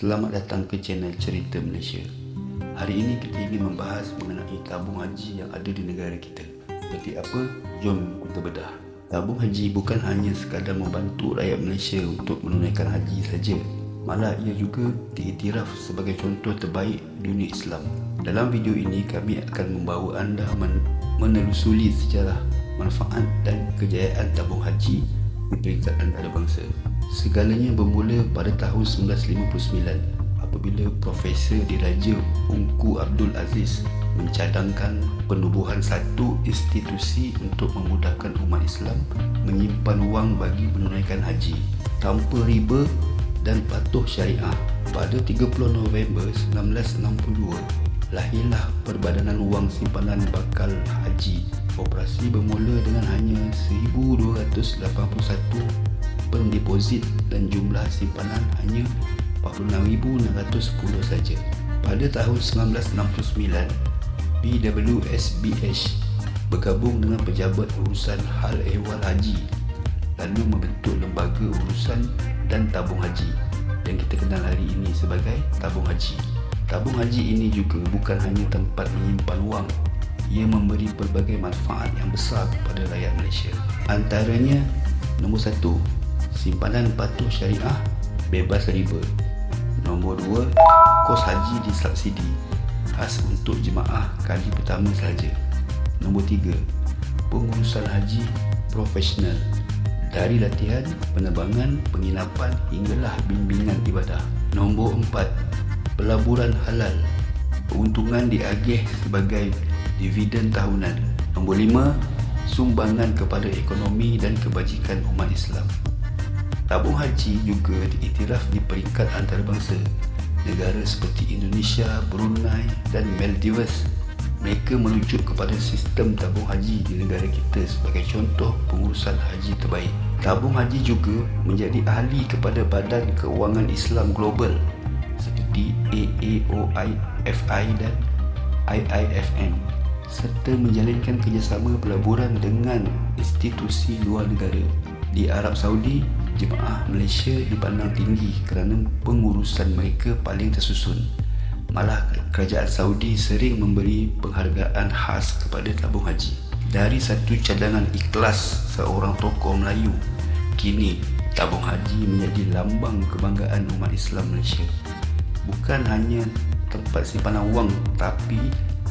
Selamat datang ke channel Cerita Malaysia. Hari ini kita ingin membahas mengenai tabung haji yang ada di negara kita. Seperti apa? Jom kita bedah. Tabung haji bukan hanya sekadar membantu rakyat Malaysia untuk menunaikan haji saja. Malah ia juga diiktiraf sebagai contoh terbaik dunia Islam. Dalam video ini kami akan membawa anda men- menelusuri sejarah manfaat dan kejayaan tabung haji di peringkat antarabangsa. Segalanya bermula pada tahun 1959 apabila Profesor Diraja Ungku Abdul Aziz mencadangkan penubuhan satu institusi untuk memudahkan umat Islam menyimpan wang bagi menunaikan haji tanpa riba dan patuh syariah. Pada 30 November 1962, lahirlah Perbadanan Wang Simpanan Bakal Haji. Operasi bermula dengan hanya 1281 pendeposit dan jumlah simpanan hanya 46,610 saja. Pada tahun 1969, BWSBH bergabung dengan pejabat urusan hal ehwal haji lalu membentuk lembaga urusan dan tabung haji yang kita kenal hari ini sebagai tabung haji. Tabung haji ini juga bukan hanya tempat menyimpan wang, ia memberi pelbagai manfaat yang besar kepada rakyat Malaysia. Antaranya, nombor satu, simpanan patuh syariah bebas riba. Nombor dua, kos haji disubsidi khas untuk jemaah kali pertama sahaja. Nombor tiga, pengurusan haji profesional dari latihan, penerbangan, penginapan hinggalah bimbingan ibadah. Nombor empat, pelaburan halal. Keuntungan diagih sebagai dividen tahunan. Nombor lima, sumbangan kepada ekonomi dan kebajikan umat Islam. Tabung haji juga diiktiraf di peringkat antarabangsa. Negara seperti Indonesia, Brunei dan Maldives mereka merujuk kepada sistem tabung haji di negara kita sebagai contoh pengurusan haji terbaik. Tabung haji juga menjadi ahli kepada Badan Keuangan Islam Global seperti AAOIFI dan IIFN serta menjalinkan kerjasama pelaburan dengan institusi luar negara. Di Arab Saudi, jemaah Malaysia dipandang tinggi kerana pengurusan mereka paling tersusun. Malah kerajaan Saudi sering memberi penghargaan khas kepada tabung haji. Dari satu cadangan ikhlas seorang tokoh Melayu, kini tabung haji menjadi lambang kebanggaan umat Islam Malaysia. Bukan hanya tempat simpanan wang tapi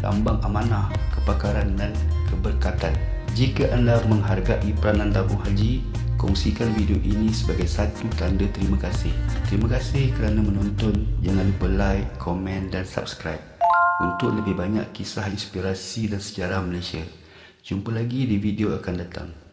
lambang amanah, kepakaran dan keberkatan. Jika anda menghargai peranan tabung haji, kongsikan video ini sebagai satu tanda terima kasih. Terima kasih kerana menonton. Jangan lupa like, komen dan subscribe untuk lebih banyak kisah inspirasi dan sejarah Malaysia. Jumpa lagi di video akan datang.